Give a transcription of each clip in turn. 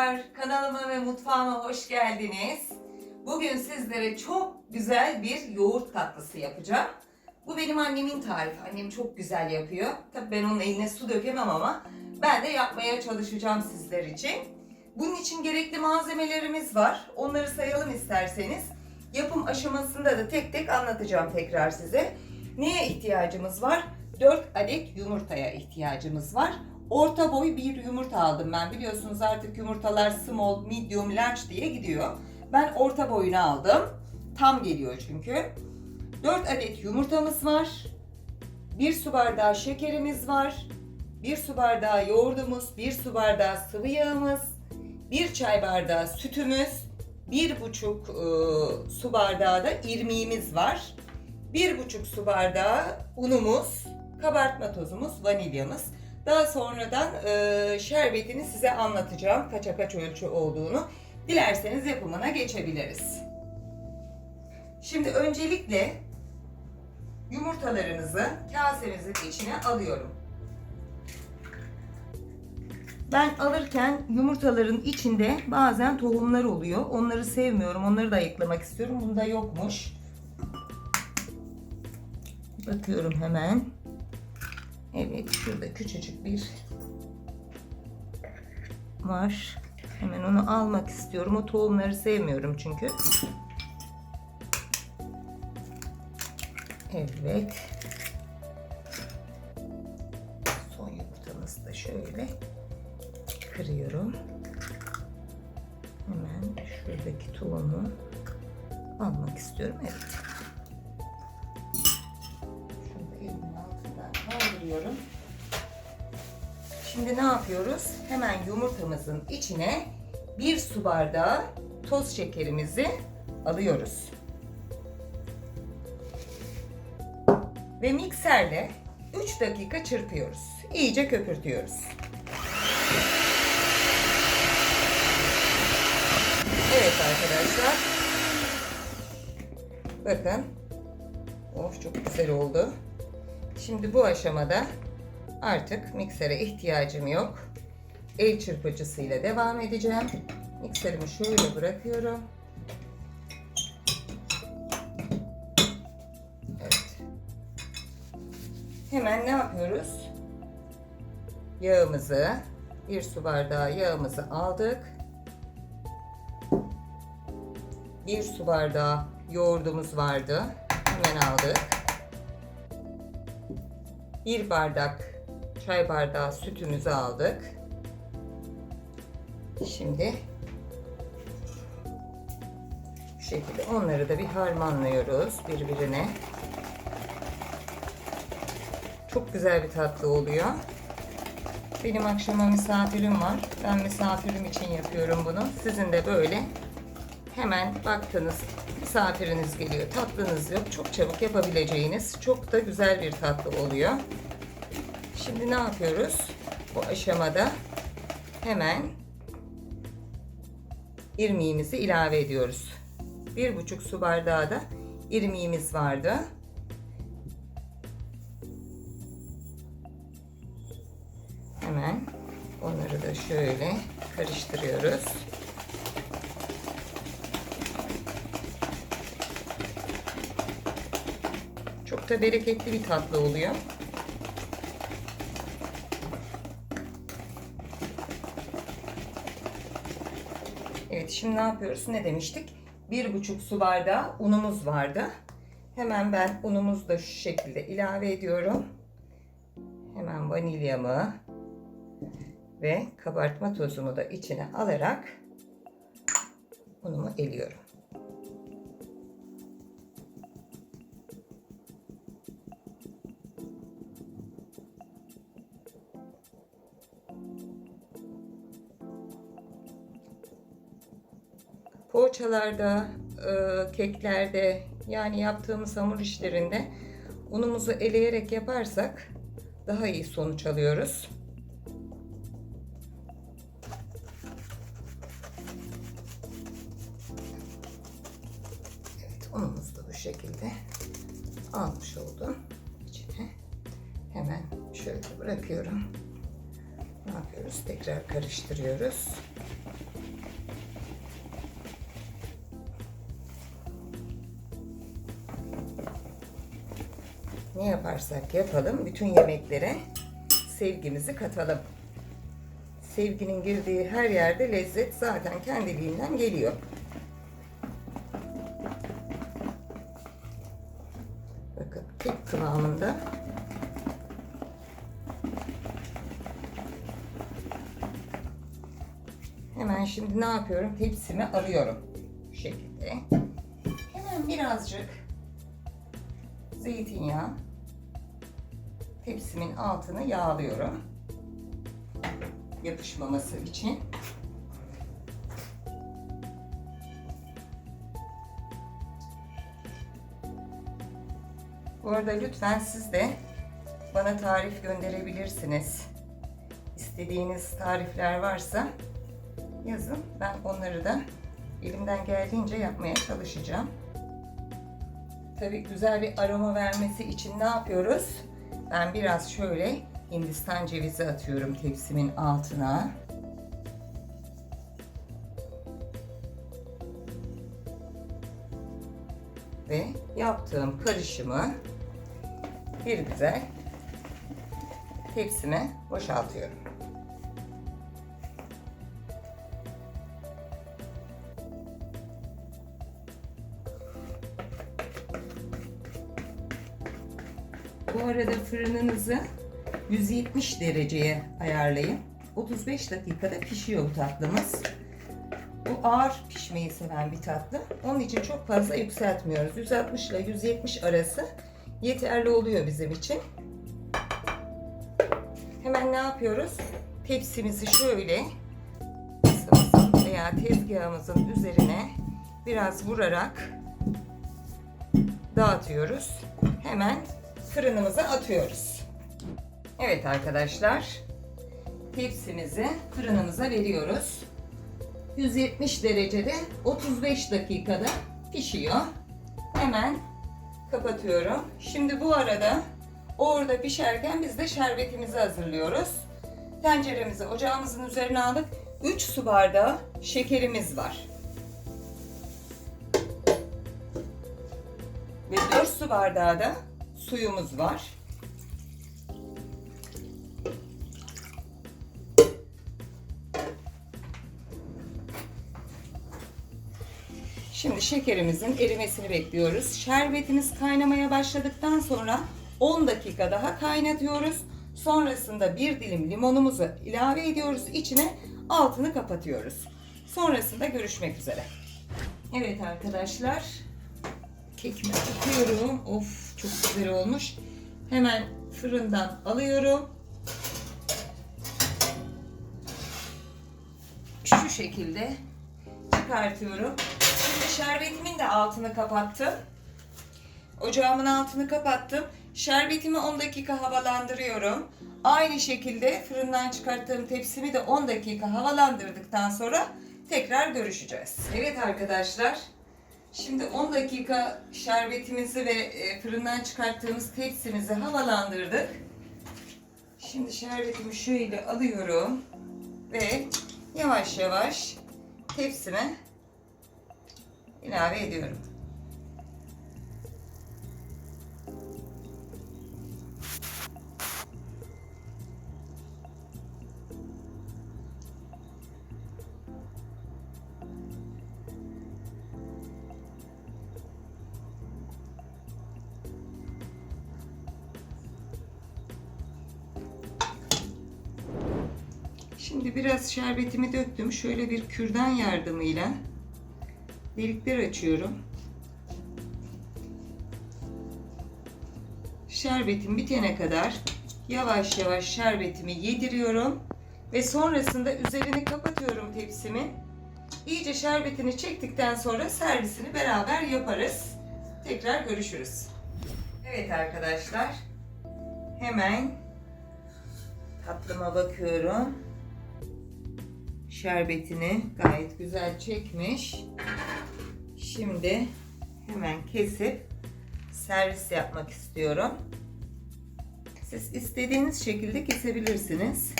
arkadaşlar. Kanalıma ve mutfağıma hoş geldiniz. Bugün sizlere çok güzel bir yoğurt tatlısı yapacağım. Bu benim annemin tarifi. Annem çok güzel yapıyor. Tabii ben onun eline su dökemem ama ben de yapmaya çalışacağım sizler için. Bunun için gerekli malzemelerimiz var. Onları sayalım isterseniz. Yapım aşamasında da tek tek anlatacağım tekrar size. Neye ihtiyacımız var? 4 adet yumurtaya ihtiyacımız var. Orta boy bir yumurta aldım ben. Biliyorsunuz artık yumurtalar small, medium, large diye gidiyor. Ben orta boyunu aldım. Tam geliyor çünkü. 4 adet yumurtamız var. 1 su bardağı şekerimiz var. 1 su bardağı yoğurdumuz, 1 su bardağı sıvı yağımız, 1 çay bardağı sütümüz, 1,5 e, su bardağı da irmiğimiz var. 1,5 su bardağı unumuz, kabartma tozumuz, vanilyamız. Daha sonradan e, şerbetini size anlatacağım kaça kaç ölçü olduğunu. Dilerseniz yapımına geçebiliriz. Şimdi öncelikle yumurtalarınızı kasemizin içine alıyorum. Ben alırken yumurtaların içinde bazen tohumlar oluyor. Onları sevmiyorum. Onları da ayıklamak istiyorum. Bunda yokmuş. Bakıyorum hemen. Evet şurada küçücük bir var. Hemen onu almak istiyorum. O tohumları sevmiyorum çünkü. Evet. Son yumurtamızı da şöyle kırıyorum. Hemen şuradaki tohumu almak istiyorum. Evet. Kaldırıyorum. Şimdi ne yapıyoruz? Hemen yumurtamızın içine bir su bardağı toz şekerimizi alıyoruz. Ve mikserle 3 dakika çırpıyoruz. İyice köpürtüyoruz. Evet arkadaşlar. Bakın. Of çok güzel oldu. Şimdi bu aşamada artık miksere ihtiyacım yok. El çırpıcısıyla devam edeceğim. Mikserimi şöyle bırakıyorum. Evet. Hemen ne yapıyoruz? Yağımızı, bir su bardağı yağımızı aldık. Bir su bardağı yoğurdumuz vardı. Hemen aldık. Bir bardak çay bardağı sütümüzü aldık. Şimdi bu şekilde onları da bir harmanlıyoruz birbirine. Çok güzel bir tatlı oluyor. Benim akşama misafirim var. Ben misafirim için yapıyorum bunu. Sizin de böyle hemen baktınız misafiriniz geliyor, tatlınız yok. Çok çabuk yapabileceğiniz çok da güzel bir tatlı oluyor. Şimdi ne yapıyoruz? Bu aşamada hemen irmiğimizi ilave ediyoruz. Bir buçuk su bardağı da irmiğimiz vardı. Hemen onları da şöyle karıştırıyoruz. Da bereketli bir tatlı oluyor. Evet şimdi ne yapıyoruz? Ne demiştik? Bir buçuk su bardağı unumuz vardı. Hemen ben unumuzu da şu şekilde ilave ediyorum. Hemen vanilyamı ve kabartma tozumu da içine alarak unumu eliyorum. Poğaçalarda, e, keklerde yani yaptığımız hamur işlerinde unumuzu eleyerek yaparsak daha iyi sonuç alıyoruz. Evet, unumuzu da bu şekilde almış oldum içine. Hemen şöyle bırakıyorum. Ne yapıyoruz? Tekrar karıştırıyoruz. Ne yaparsak yapalım bütün yemeklere sevgimizi katalım. Sevginin girdiği her yerde lezzet zaten kendiliğinden geliyor. Bakın tek kıvamında Hemen şimdi ne yapıyorum? Tepsimi alıyorum. Bu şekilde. Hemen birazcık zeytinyağı tepsimin altını yağlıyorum. Yapışmaması için. Bu arada lütfen siz de bana tarif gönderebilirsiniz. İstediğiniz tarifler varsa yazın. Ben onları da elimden geldiğince yapmaya çalışacağım. Tabii güzel bir aroma vermesi için ne yapıyoruz? Ben biraz şöyle Hindistan cevizi atıyorum tepsimin altına. Ve yaptığım karışımı bir güzel tepsime boşaltıyorum. Bu arada fırınınızı 170 dereceye ayarlayın. 35 dakikada pişiyor bu tatlımız. Bu ağır pişmeyi seven bir tatlı. Onun için çok fazla yükseltmiyoruz. 160 ile 170 arası yeterli oluyor bizim için. Hemen ne yapıyoruz? Tepsimizi şöyle veya tezgahımızın üzerine biraz vurarak dağıtıyoruz. Hemen fırınımıza atıyoruz. Evet arkadaşlar. Tepsimizi fırınımıza veriyoruz. 170 derecede 35 dakikada pişiyor. Hemen kapatıyorum. Şimdi bu arada orada pişerken biz de şerbetimizi hazırlıyoruz. Tenceremizi ocağımızın üzerine aldık. 3 su bardağı şekerimiz var. Ve 4 su bardağı da suyumuz var. Şimdi şekerimizin erimesini bekliyoruz. Şerbetimiz kaynamaya başladıktan sonra 10 dakika daha kaynatıyoruz. Sonrasında bir dilim limonumuzu ilave ediyoruz. İçine altını kapatıyoruz. Sonrasında görüşmek üzere. Evet arkadaşlar. Kekimi tutuyorum. Of çok güzel olmuş. Hemen fırından alıyorum. Şu şekilde çıkartıyorum. Şimdi şerbetimin de altını kapattım. Ocağımın altını kapattım. Şerbetimi 10 dakika havalandırıyorum. Aynı şekilde fırından çıkarttığım tepsimi de 10 dakika havalandırdıktan sonra tekrar görüşeceğiz. Evet arkadaşlar. Şimdi 10 dakika şerbetimizi ve e, fırından çıkarttığımız tepsimizi havalandırdık. Şimdi şerbetimi şöyle alıyorum ve yavaş yavaş tepsime ilave ediyorum. Şimdi biraz şerbetimi döktüm. Şöyle bir kürdan yardımıyla delikler açıyorum. Şerbetim bitene kadar yavaş yavaş şerbetimi yediriyorum ve sonrasında üzerini kapatıyorum tepsimin. İyice şerbetini çektikten sonra servisini beraber yaparız. Tekrar görüşürüz. Evet arkadaşlar. Hemen tatlıma bakıyorum. Şerbetini gayet güzel çekmiş. Şimdi hemen kesip servis yapmak istiyorum. Siz istediğiniz şekilde kesebilirsiniz.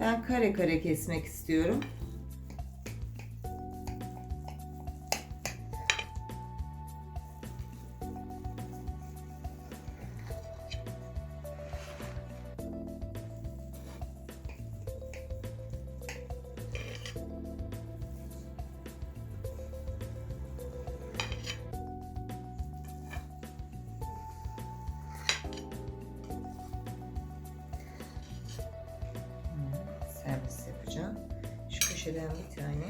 Ben kare kare kesmek istiyorum. Köşeden bir tane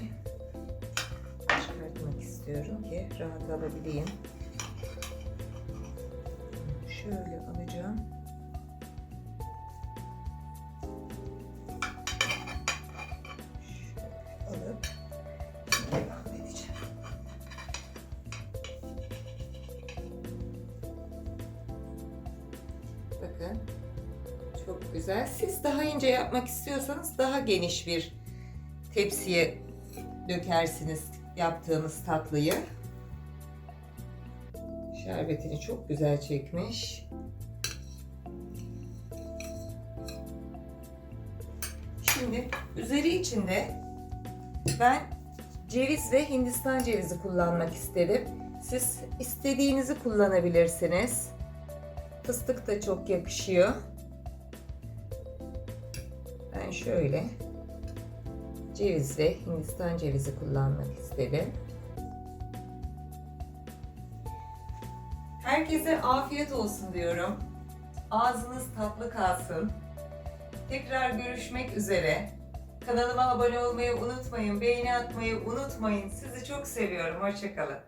çıkartmak istiyorum ki rahat alabileyim. Şöyle alacağım. Alıp devam. Bakın çok güzel. Siz daha ince yapmak istiyorsanız daha geniş bir tepsiye dökersiniz yaptığınız tatlıyı. Şerbetini çok güzel çekmiş. Şimdi üzeri içinde ben ceviz ve hindistan cevizi kullanmak istedim. Siz istediğinizi kullanabilirsiniz. Fıstık da çok yakışıyor. Ben şöyle ceviz ve hindistan cevizi kullanmak istedim. Herkese afiyet olsun diyorum. Ağzınız tatlı kalsın. Tekrar görüşmek üzere. Kanalıma abone olmayı unutmayın, beğeni atmayı unutmayın. Sizi çok seviyorum. Hoşçakalın.